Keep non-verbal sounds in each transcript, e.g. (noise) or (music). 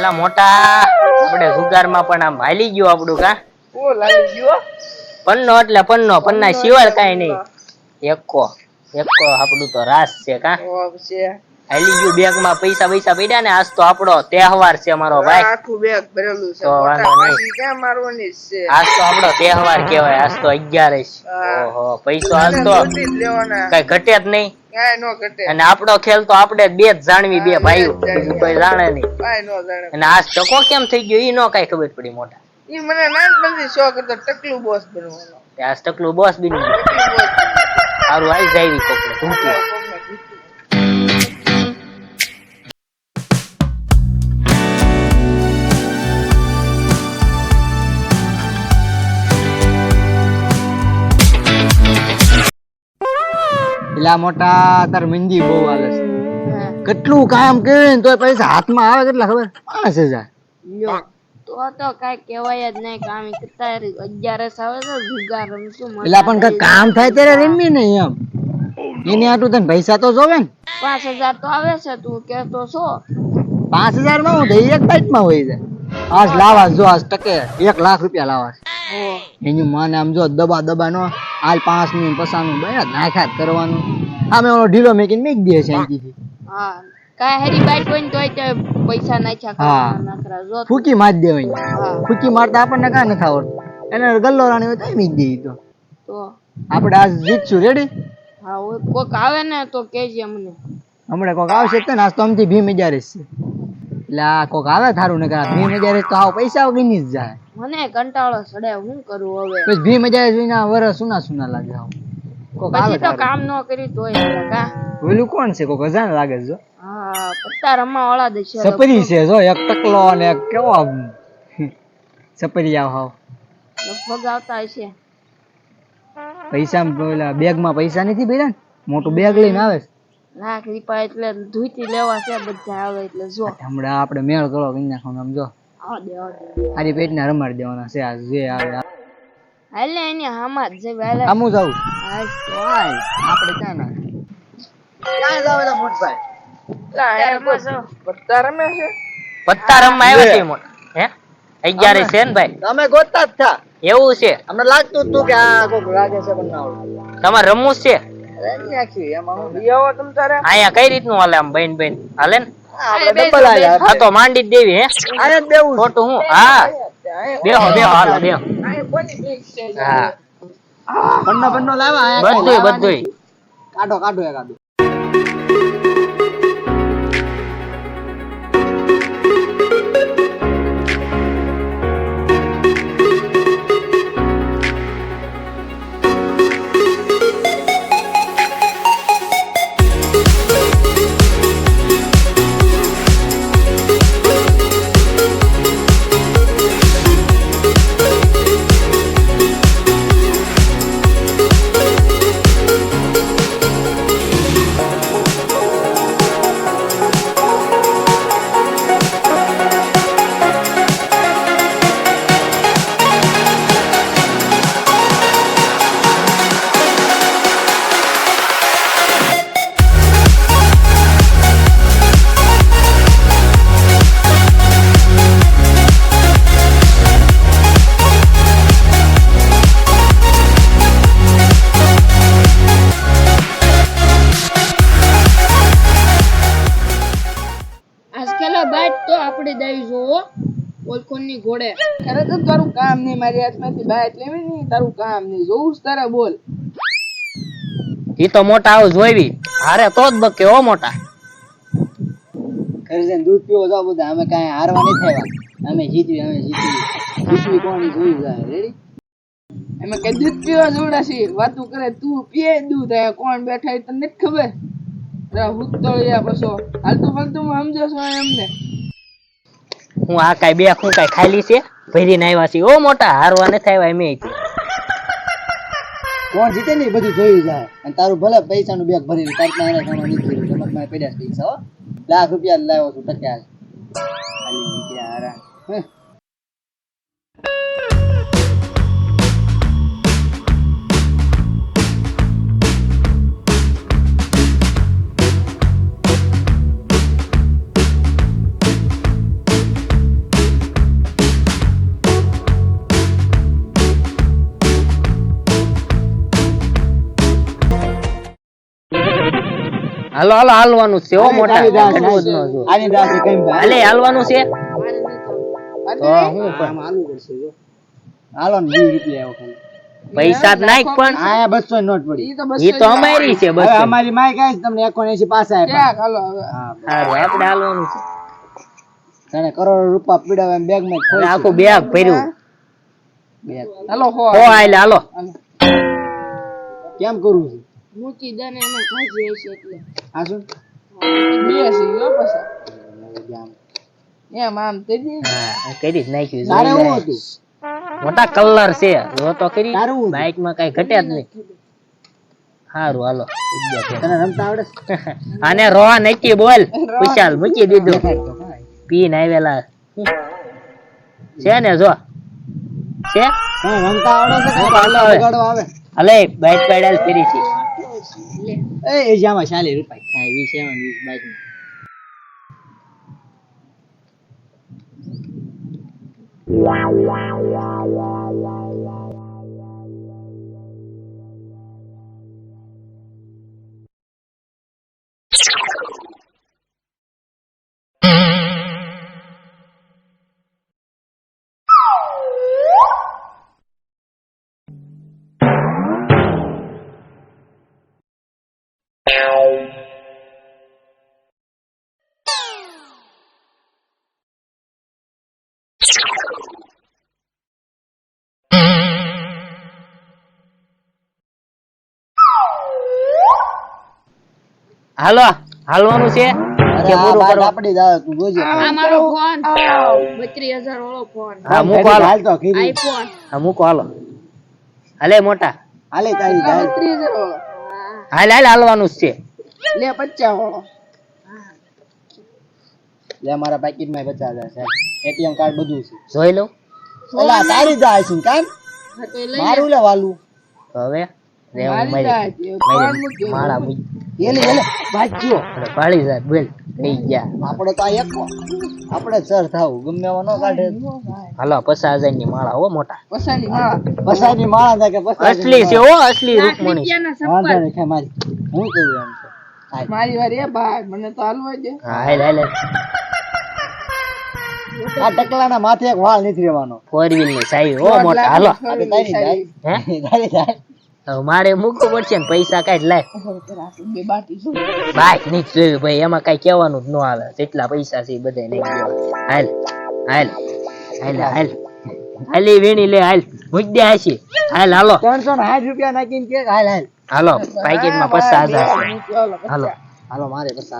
પેલા મોટા. આપણે જુગારમાં પણ આમ હાલી ગયું આપણું કા? ઓ લાગી ગયો પન્નો એટલે પન્નો પન્ના સિવાય કાઈ નહીં. એકો એકો આપણું તો રાસ છે કા? છે. હાલી ગયું બેગમાં પૈસા પૈસા પડ્યા ને આજ તો આપણો તહેવાર છે અમારો ભાઈ. આખું બેગ ભરેલું છે. તો વાંધો નહીં. ક્યાં મારવાની છે? આજ તો આપણો તહેવાર કહેવાય આજ તો અગિયારસ. હા. ઓહો પૈસો આજ તો કઈ ઘટે જ નહીં. કાંઈ નો ઘટે. અને આપણો ખેલ તો આપણે બે જ જાણવી બે ભાઈઓ. કોઈ જાણે નહીં. કાંઈ નો જાણે. અને આજ ટકો કેમ થઈ ગયો ઈ નો કઈ ખબર પડી મોટા. ઈ મને નાનપણથી શોખ હતો ટકલું બોસ બનવાનો. આજ ટકલું બોસ બની ગયું. સારું આવી જાય કોકને ધૂમતું પેલા મોટા તાર મંદી બહુ હાલે છે. કેટલું કામ કે ને તોય પૈસા હાથમાં આવે કેટલા ખબર પાંચ હજાર. તો તો કઈ કહેવાય જ નહીં કામ તારી અગિયારસ આવે જુગાર રમશું પેલા પણ કઈ કામ થાય ત્યારે રમી નહીં એમ. એની આટલું તને પૈસા તો જોવે ને. પાંચ હજાર તો આવે છે તું કે તો છો. પાંચ હજારમાં હું દઈ એક બાઈટમાં હોય જાય આજ લાવા જો આજ ટકે. એક લાખ રૂપિયા લાવા એની માને આમ જો દબા દબા નો હાલ પાંચનું પસાનું બને નાખ્યા કરવાનું. આમે ઓલો ઢીલો મેકીને મેક દે છે અહીંથી હા કાંઈ હેરી બાઈટ હોય ને તોય પૈસા નાખ્યા હા. કરવાના નખરા જો. ફૂકી માર હા. ફૂકી મારતા આપણને કાં નથી આવડતું. એને ગલ્લો રાણી હોય તો મેક દે તો. તો. આપણે આજ જીતશું. રેડી હા કોક આવે ને તો કેજે અમને. હમણાં કોક આવશે તો તે ને આજ તો અમથી ભીમ હજાર છે. એટલે આ કોક આવે થારું ને કે આ ભીમ હજાર તો આવ પૈસા વગરની જ જાય. મને કંટાળો સડે હું કરું હવે? પછી ભીમ હજાર જોઈને વરસ સુના સુના લાગે આવ. કોક આવે પછી તો કામ ન કરી તોય હાલે, કા ઓલું કોણ છે? કોક અજાણ લાગે જો. હા પત્તા રમવા વાળા છે સપરી છે જો એક ટકલો અને એક કેવો સપરી આવ હાવ લગભગ આવતા છે પૈસા પેલા બેગમાં પૈસા નથી ભર્યા ને? મોટું બેગ લઈને આવે છે. લાખ રૂપિયા એટલે ધૂતી લેવા છે બધા આવે એટલે જો. હમણાં આપણે મેળ કરો કરી નાખવાનો આમ જો આ દે આ દે. આરી પેટને રમાડી દેવાના છે આ જે આવે હાલે એની હામાં જ જઈ હાલે. આમું જાઉં. હાલ. આપણે ક્યાં ના ક્યાં જાવ એટલે મોટભાઈ? લા, એને કોઈ પત્તા રમે છે? પત્તા રમવા આવ્યા છે મોટા. હે? અગિયારસ છે ને ભાઈ. તમે ગોતતા જ થા. એવું છે. અમને લાગતું હતું કે આ કોક લાગે છે પણ ના તમારે રમવું છે? અહીંયા કઈ રીતનું હાલે આમ બેન બેન હાલે ને? હા તો માંડી જ દેવી હે. ખોટું હું? હા. બેહો બેહો હાલો બેહો. હા લાવવા બધુંય નથી. કાઢો કાઢો ઓલકોનની ઘોડે. ખરેખર તારું કામ નહીં મારી હાથમાંથી બાઈક લેવી નહીં તારું કામ નહીં. જોઉં તારે બોલ. એ તો મોટા આવું જોઈવી. હારે તો જ બકે ઓ મોટા. ઘરે જઈને દૂધ પીવો જાવ બધા. અમે કાંઈ હારવા નહીં થયા અમે જીતવી અમે જીતવી જીતવી કોની જોઈ જાય રેડી એમ કે દૂધ પીવા જોડા છે? વાતું કરે તું પીએ દૂધ. આ કોણ બેઠા એ તને નથી ખબર? તારા હુતળિયા પછો. હાલતું ફાલતું માં સમજો છો એમને હું આ કાઈ બે હું કાઈ ખાલી છે? ભરીને આવ્યા છે ઓ, મોટા હારવા નથી થાય એમ કોણ જીતે ને બધું જોઈ જાય. અને તારું ભલે પૈસાનું બેગ ભરી તારી પાસે ઘણો નીકળી પાસે પડ્યા પૈસા લાખ રૂપિયા લાવ્યો છું ટક્યા હાલો હાલો હાલવાનું છે મોટા. ઘટવું જ ન જો. આની દાસ છે ભાઈ? હાલે હાલવાનું છે. હું પણ. હાલવું પડશે જો. હાલો ને રૂપિયા આવ્યો ખાલી. પૈસા જ નાખ પણ. આયા બસો નોટ પડી. એ તો બસ ઈ તો અમારી છે અમારી માય કાંઈ તમને એકોને એસી પાસે આપ્યા. ક્યાં હાલો હવે. હા સારું આપણે હાલવાનું છે. તને કરોડો રૂપિયા પીડાવે એમ બેગમાં હવે આખું બેગ ભર્યું. બેગ હાલો હો. હો હાલે હાલો. હાલો. કેમ કરવું છે? મૂકી દે ને એને ખાઈ હશે એટલે. હા શું? બે છે જો પછી. એમ આમ તે કરી જ નાખ્યું તારે હું હતું? મોટા કલર છે જો તો કરી બાઈકમાં કઈ ઘટ્યા જ નહીં. સારું હાલો. તને રમતા આવડે (laughs) આને રોવા નથી બોલ (laughs) વિશાલ મૂકી દીધું. (laughs) પીન આવેલા. છે ને જો. છે? રમતા આવડે છે હાલો હવે. આવે. બાઈક પેડલ ફેરી છે အေးအေးရမှာရှာလေလို့ပိုက်ခိုင်ပြီးရှာမှာဒီပိုက်ဝါဝါဝါဝါဝါ હાલો હાલવાનું છે? કે પૂરું કરો? આપણી જ તું જોજે. આ મારો ફોન. બત્રીસ હજાર વાળો ફોન. હા મૂકો હાલો હાલ. તો ખીરી. આઈફોન. હા મૂકો હાલો. હાલે મોટા. હાલે તારી જાય ત્રીસ વાળો. હાલ હાલ હાલવાનું છે. લે પચાસ વાળો. લે મારા પાકીટમાં પચાસ છે. એટીએમ કાર્ડ બધું છે. જોઈ લઉં એલા તારી જાય છે કામ હા તો એ લઈ મારું લે. વાલું. હવે રે હું મારી એલે એલે આપણે પાડી જાય બોલ થઈ ગયા? આપણે તો આ એક આપણે સર થાવ ગમે એવા ન કાઢે. હાલો હજારની માળા હો મોટા. પસાની માળા પસાની માળા થાય કે અસલી છે હો અસલી રૂકમણી. વાંધો નહીં ખાય મારી. હું કહું એમ છે. મારી વાર એ ભાઈ મને તો હાલવા દે. હા હાલ હાલ આ ટકલાના માથે એક વાળ નથી રહેવાનો. ફોર વ્હીલની સાઈ હો મોટા. હાલો. તારી જાય હે? તારી જાય મારે મૂકવું પડશે ને પૈસા કાઢ લાય. બાઈક નહીં જોયું ભાઈ એમાં કઈ કહેવાનું જ ન આવે. જેટલા પૈસા છે બધા નહીં હાલ હાલ હાલ હાલ. હાલી વીણી લે હાલ. મુદ્દે હાસી. હાલ હાલો. ત્રણસો ને સાઠ રૂપિયા નાખીને કે હાલ હાલ. હાલો પેકેટમાં પચાસ હજાર હાલો હાલો મારે પચાસ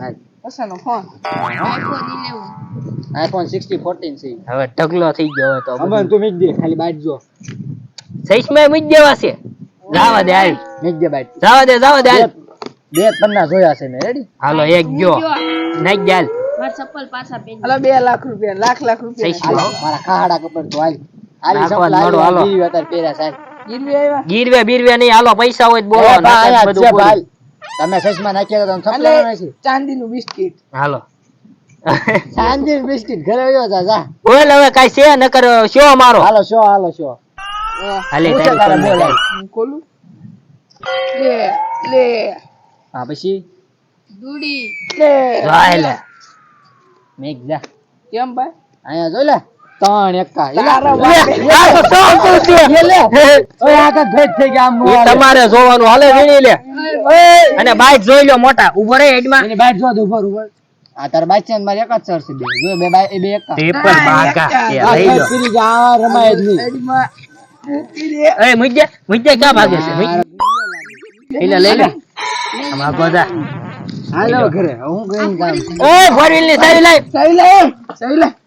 હાલ પસાનો phone. IPhone eleven iPhone sixty fourteen છે. હવે ઢગલો થઈ ગયો તો અમન તું મીક દે ખાલી બાઈટ જો સહીમાં મુજ દેવા છે. જાવા દે મીક દે બાઈટ જાવા દે જાવા દે હાલ. બે પન્ના જોયા છે મેં રેડી હાલો એક ગયો. નાખ દે હાલ. ચપ્પલ પાછા પહેરી હાલો બે લાખ રૂપિયા લાખ લાખ રૂપિયા. મારા ખાડા કપડ તો હાલ. હાલી નાખવા સંપલા જ મળો, હાલો. હાલી અત્યારે પહેર્યા સાહેબ ગીરવી આવ્યા? ગીરવે બીરવે નહીં. હાલો પૈસા હોય બોલો ભાઈ, બધું ભાઈ. તમે સસમા નાખ્યા તો તમે ચાંદીનું બિસ્કિટ. હાલો. સાંજે બિસ્કિટ ઘરે આવ્યો જા જા. બોલ હવે કઈ છે? નકર શો મારો? હાલો શો હાલો શો. હાલે તારી તારા કોણ બોલ. નાખ. હું ખોલું? લે લે. હા પછી? દૂડી. લે. જોઈ લે. મેક જા. કેમ ભાઈ? અહીંયા જોઈ ત્રણ એકા. તમારે જોવાનું. હાલે વીણી લે. અને બાઈક જોઈ લો મોટા. ઊભો રે એડમાં. એની બાઈટ જો દે ઉપર ઉપર આ તાર બાઈક છે મારી એક જ સર છે બે. જો બે બાઈ બે એક. પેપર બાકા એ આ લઈ લો. રમાય જ નહીં. એ મુજ્જે મુજ્જે ક્યાં ભાગે છે? મુજ્જે? લઈ લે. લઈ ગોદા. હાલો ઘરે હું ગઈ કામ ફોર વ્હીલની સારી લાઈ સહી લે સહી લે